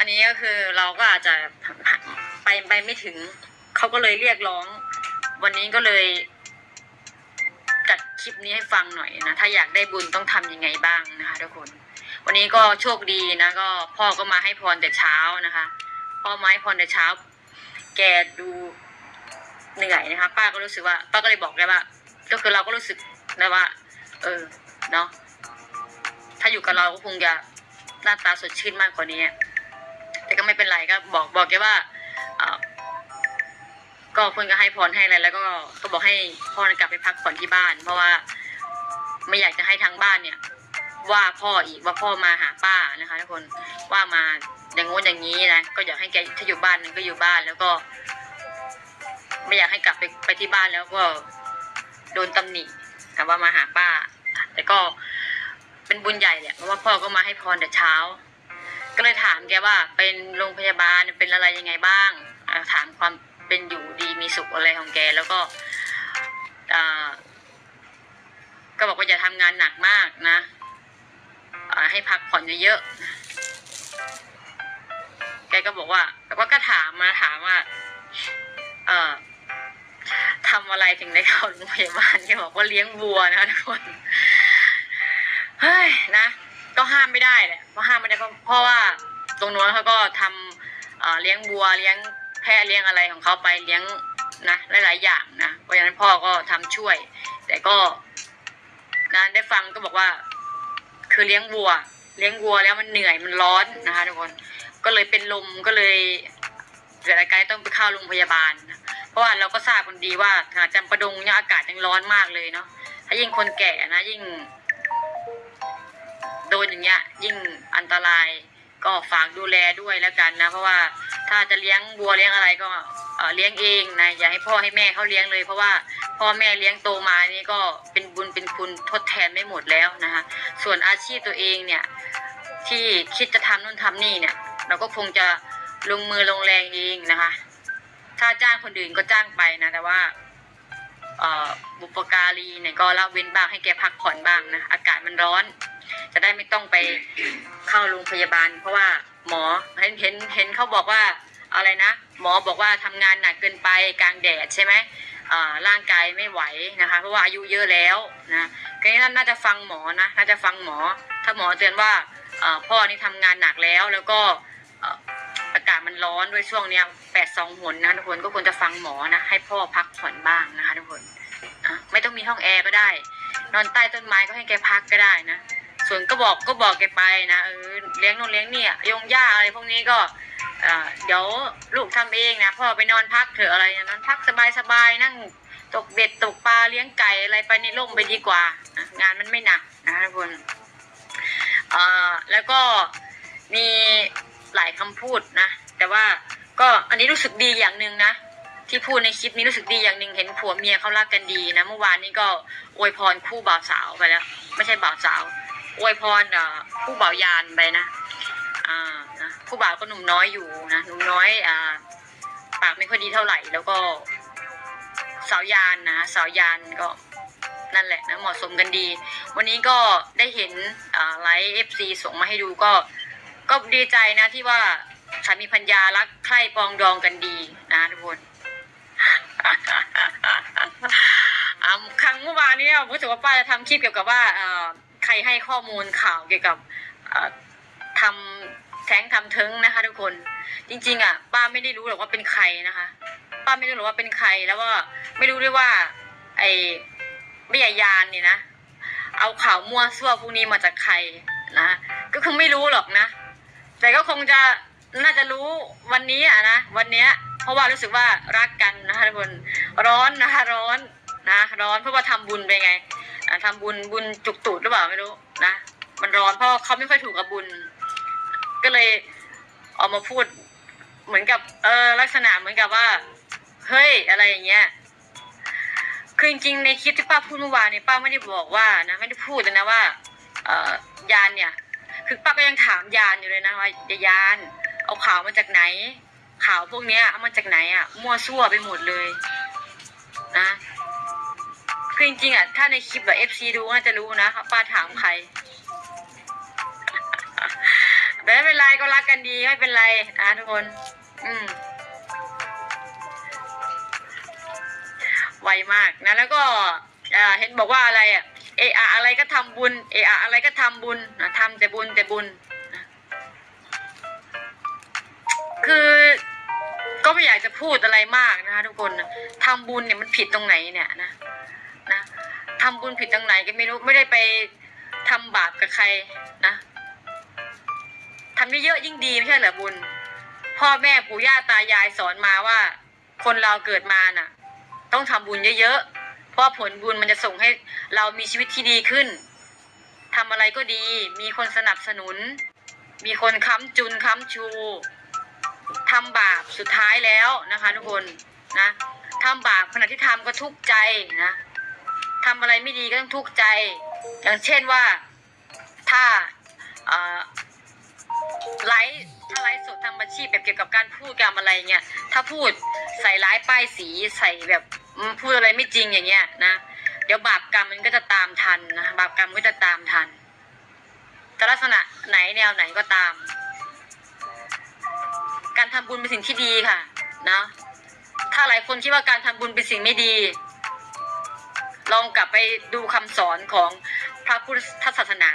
อันนี้ก็คือเราก็อาจจะไปไปไม่ถึง เขาก็เลยเรียกร้อง วันนี้ก็เลยจัดคลิปนี้ให้ฟังหน่อยนะ ถ้าอยากได้บุญต้องทำยังไงบ้างนะคะทุกคน วันนี้ก็โชคดีนะก็พ่อก็มาให้พรแต่เช้านะคะ พ่อมาให้พรแต่เช้า แกดูเหนื่อยนะคะ ป้าก็รู้สึกว่า ป้าก็เลยบอกได้ว่า ก็คือเราก็รู้สึกนะว่า เออ เนาะ ถ้าอยู่กับเราก็คงจะหน้าตาสดชื่นมากกว่านี้ แต่ก็ไม่เป็นไรก็บอกบอกแกว่าก็เพื่อนก็ให้พรให้อะไรแล้วก็ก็บอกให้พ่อกลับไปพักผ่อนที่บ้าน เพราะว่า ไม่อยากจะให้ทางบ้านเนี่ย ว่าพ่ออีกว่าพ่อมาหาป้านะคะทุกคนว่ามาอย่างงู้นอย่างนี้นะก็อยากให้แกถ้าอยู่บ้านนึงก็อยู่บ้านแล้วก็ ไม่อยากให้กลับไปไปที่บ้านแล้วก็โดนตำหนิแต่ว่ามาหาป้า แต่ก็เป็นบุญใหญ่แหละเพราะว่าพ่อก็มาให้พรแต่เช้า ก็เลยถามแกว่าเป็นโรงพยาบาลเป็นอะไรยังไงบ้าง ถามความเป็นอยู่ดีมีสุขอะไรของแกแล้วก็ก็บอกว่าอย่าทำงานหนักมากนะให้พักผ่อนเยอะๆแกก็บอกว่าแต่ว่าก็ถามมาถามว่า เอ่อทำอะไรถึงได้เข้าโรงพยาบาลแกบอกว่าเลี้ยงวัวนะทุกคนเฮ้ยนะ ก็ห้ามไม่ได้แหละเพราะห้ามไม่ได้เพราะเพราะว่าตรงโน้นเขาก็ทำเลี้ยงวัวเลี้ยงแพะเลี้ยงอะไรของเขาไปเลี้ยงนะหลาย ๆ อย่างนะเพราะฉะนั้นพ่อก็ทำช่วย แต่ก็นะได้ฟังก็บอกว่า คือเลี้ยงวัว เลี้ยงวัวแล้วมันเหนื่อยมันร้อนนะคะทุกคนก็เลยเป็นลมก็เลยเกิดอาการต้องไปเข้าโรงพยาบาล เพราะว่าเราก็ทราบคนดีว่าขนาดจำปะดงเนี่ยอากาศยังร้อนมากเลยเนาะถ้ายิ่งคนแก่นะยิ่ง โดนอย่างเงี้ยยิ่งอันตรายก็ฝากดูแลด้วยแล้วกันนะ เพราะว่าถ้าจะเลี้ยงวัวเลี้ยงอะไรก็เลี้ยงเองนะอย่าให้พ่อให้แม่เขาเลี้ยงเลย เพราะว่าพ่อแม่เลี้ยงโตมานี่ก็เป็นบุญเป็นคุณทดแทนไม่หมดแล้วนะคะส่วนอาชีพตัวเองเนี่ยที่คิดจะทำนู่นทำนี่เนี่ย เราก็คงจะลงมือลงแรงเองนะคะ ถ้าจ้างคนอื่นก็จ้างไปนะแต่ว่าบุปการีเนี่ยก็ละเว้นบ้างให้แกพักผ่อนบ้างนะอากาศมันร้อน จะได้ไม่ต้องไปเข้าโรงพยาบาล เพราะว่าหมอเห็นเห็นเห็นเขาบอกว่าอะไรนะหมอบอกว่าทำงานหนักเกินไปกลางแดดใช่ไหมอ่าร่างกายไม่ไหวนะคะ เพราะว่าอายุเยอะแล้วนะก็นี้น่าจะฟังหมอนะน่าจะฟังหมอ ถ้าหมอเตือนว่าพ่อนี่ทำงานหนักแล้วแล้วก็อากาศมันร้อนด้วยช่วงเนี้ยแปดสองหนนะทุกคนก็ควรจะฟังหมอนะให้พ่อพักผ่อนบ้างนะคะทุกคนอะไม่ต้องมีห้องแอร์ก็ได้ นอนใต้ต้นไม้ก็ให้แกพักก็ได้นะ ส่วนก็บอกก็บอกแกไปนะเออเลี้ยงนงเลี้ยงเนี่ยยงหญ้าอะไรพวกนี้ก็เอ่อเดี๋ยวลูกทำเองนะพ่อไปนอนพักเถอะอะไรนะนอนพักสบายสบายๆนั่งตกเบ็ดตกปลาเลี้ยงไก่อะไรไปในร่มไปดีกว่า งานมันไม่หนักนะทุกคนอ่อแล้วก็มีหลายคำพูดนะ แต่ว่าก็อันนี้รู้สึกดีอย่างหนึ่งนะที่พูดในคลิปนี้รู้สึกดีอย่างหนึ่งเห็นผัวเมียเขารักกันดีนะเมื่อวานนี้ก็อวยพรคู่บ่าวสาวไปแล้ว ไม่ใช่บ่าวสาว อวยพรเอ่อผู้บ่าวยานไปนะอ่านะผู้บ่าวก็หนุ่มน้อยอยู่นะหนุ่มน้อยอ่าปากไม่ค่อยดีเท่าไหร่ แล้วก็สาวยานนะสาวยานก็นั่นแหละนะเหมาะสมกันดี วันนี้ก็ได้เห็นไลฟ์เอฟซีส่งมาให้ดูก็ ก็ดีใจนะที่ว่าสามีพัญญารักใคร่ปองดองกันดีนะทุกคนอ่าครั้งเมื่อวานนี้ผมรู้สึกว่าป้าจะทำคลิปเกี่ยวกับว่าเออ ใครให้ข้อมูลข่าวเกี่ยวกับทำแท้งทำเทิงนะคะ ทุกคน จริง ๆ อะ ป้าไม่ได้รู้หรอกว่าเป็นใครนะคะ ป้าไม่รู้หรอกว่าเป็นใครแล้วก็ไม่รู้ด้วยว่า ไอ้วิทยายานเนี่ยนะเอาข่าวมั่วซั่วพวกนี้มาจากใครนะก็คือไม่รู้หรอกนะ แต่ก็คงจะน่าจะรู้วันนี้อะนะวันเนี้ย เพราะว่ารู้สึกว่ารักกันนะคะทุกคนร้อนนะคะร้อนนะร้อนเพราะว่าทำบุญไปไง อ่าทำบุญบุญจุกตูดหรือเปล่าไม่รู้นะมันร้อนเพราะเขาไม่ค่อยถูกกับบุญ ก็เลยออกมาพูดเหมือนกับเออลักษณะเหมือนกับว่า เฮ้ยอะไรอย่างเงี้ยคือจริงๆในคลิปที่ป้าพูดเมื่อวานเนี่ยป้าไม่ได้บอกว่านะไม่ได้พูดเลยนะว่า เออยานเนี่ย คือป้าก็ยังถามยานอยู่เลยนะว่ายานเอาข่าวมาจากไหนข่าวพวกเนี้ยเอามาจากไหนอะมั่วซั่วไปหมดเลย นะ คือจริงๆอะถ้าในคลิปแบบเอฟซีดูน่าจะรู้นะป้าถามใครแต่ไม่เป็นไรก็รักกันดีไม่เป็นไรนะทุกคน อืมไวมากนะ แล้วก็อ่าเห็นบอกว่าอะไรอะเออะอะไรก็ทำบุญ เออะอะไรก็ทำบุญนะทำแต่บุญแต่บุญนะคือก็ไม่อยากจะพูดอะไรมากนะคะทุกคนนะทำบุญเนี่ยมันผิดตรงไหนเนี่ยนะ ทำบุญผิดตรงไหนก็ไม่รู้ไม่ได้ไปทำบาปกับใครนะทำเยอะๆยิ่งดีไม่ใช่เหรอบุญ พ่อแม่ปู่ย่าตายายสอนมาว่า คนเราเกิดมาน่ะ ต้องทำบุญเยอะๆเพราะผลบุญมันจะส่งให้เรามีชีวิตที่ดีขึ้นทำอะไรก็ดี มีคนสนับสนุน มีคนค้ำจุนค้ำชูทำบาปสุดท้ายแล้วนะคะ ทุกคนนะทำบาปขณะที่ทำก็ทุกข์ใจนะ ทำอะไรไม่ดีก็ต้องทุกข์ใจ อย่างเช่นว่าถ้าไลฟ์ถ้าไลฟ์สดทำอาชีพแบบเกี่ยวกับการพูดการอะไรเงี้ยถ้าพูดใส่ร้ายป้ายสีใส่แบบพูดอะไรไม่จริงอย่างเงี้ยนะเดี๋ยวบาปกรรมมันก็จะตามทันนะบาปกรรมก็จะตามทันจะลักษณะไหนแนวไหนก็ตาม การทำบุญเป็นสิ่งที่ดีค่ะนะถ้าหลายคนคิดว่าการทำบุญเป็นสิ่งไม่ดี ลองกลับไปดูคำสอนของพระพุทธศาสนา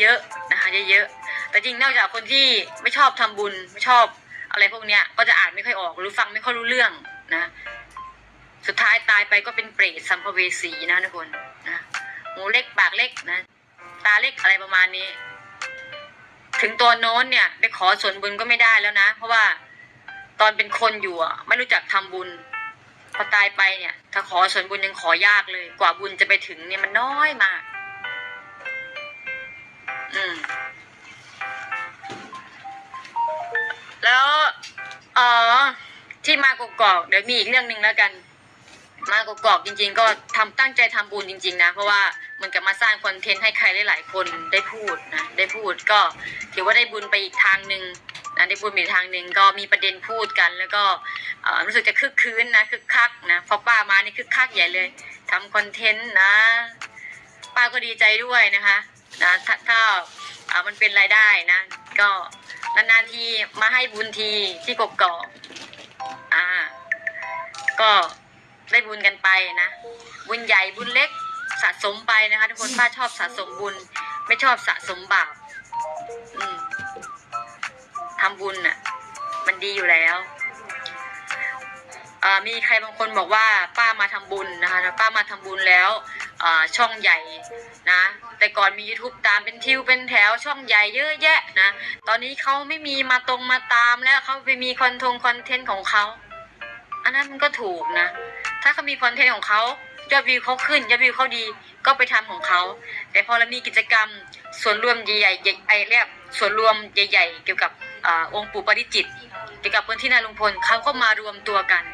เยอะๆนะคะเยอะๆแต่จริงนอกจากคนที่ไม่ชอบทำบุญไม่ชอบอะไรพวกเนี้ยก็จะอ่านไม่ค่อยออกหรือฟังไม่ค่อยรู้เรื่องนะ สุดท้ายตายไปก็เป็นเปรตสัมภเวสีนะทุกคนนะหูเล็กปากเล็กนะ ตาเล็กอะไรประมาณนี้ ถึงตัวโน้นเนี่ยไปขอส่วนบุญก็ไม่ได้แล้วนะ เพราะว่าตอนเป็นคนอยู่อะไม่รู้จักทำบุญ พอตายไปเนี่ย ถ้าขอส่วนบุญยังขอยากเลย กว่าบุญจะไปถึงเนี่ยมันน้อยมาก อืม แล้วเออที่มากกอกเดี๋ยวมีอีกเรื่องหนึ่งแล้วกัน มากกอกจริง ๆ ก็ทำตั้งใจทำบุญจริง ๆ นะ เพราะว่าเหมันกับมาสร้างคอนเทนต์ให้ใครหลายๆคนได้พูดนะได้พูดก็ถือว่าได้บุญไปอีกทางหนึ่ง นะได้บุญไปอีทางหนึ่งก็มีประเด็นพูดกัน แล้วก็รู้สึกจะคึกคืนนะคึกคักนะพอป้ามานี่คึกคักใหญ่เลยทำคอนเทนต์นะ ป้าก็ดีใจด้วยนะคะนะถ้าถ้ามันเป็นรายได้นะ ก็นานๆทีมาให้บุญทีที่กกอกอ่า ก็ได้บุญกันไปนะบุญใหญ่บุญเล็กสะสมไปนะคะ ทุกคนป้าชอบสะสมบุญ ไม่ชอบสะสมบาปอืม ทำบุญน่ะ มันดีอยู่แล้วอ่อมีใครบางคนบอกว่าป้ามาทำบุญนะคะป้ามาทำบุญแล้วอ่อช่องใหญ่นะ แต่ก่อนมี YouTube ตามเป็นทิวเป็นแถวช่องใหญ่เยอะแยะนะ ตอนนี้เขาไม่มีมาตรงมาตามแล้วเขาไปมีคอนทงคอนเทนต์ของเขา อันนั้นมันก็ถูกนะ ถ้าเขามีคอนเทนต์ของเขายอดวิวเขาขึ้นยอดวิวเขาดีก็ไปทำของเขา แต่พอเรามีกิจกรรมส่วนรวมใหญ่ๆใหญ่ไอเรียกส่วนรวมใหญ่ ๆ เกี่ยวกับ อองค์ปู่ปริจิตเกี่ยวกับพื้นที่นายลุงพลเขาก็มารวมตัวกัน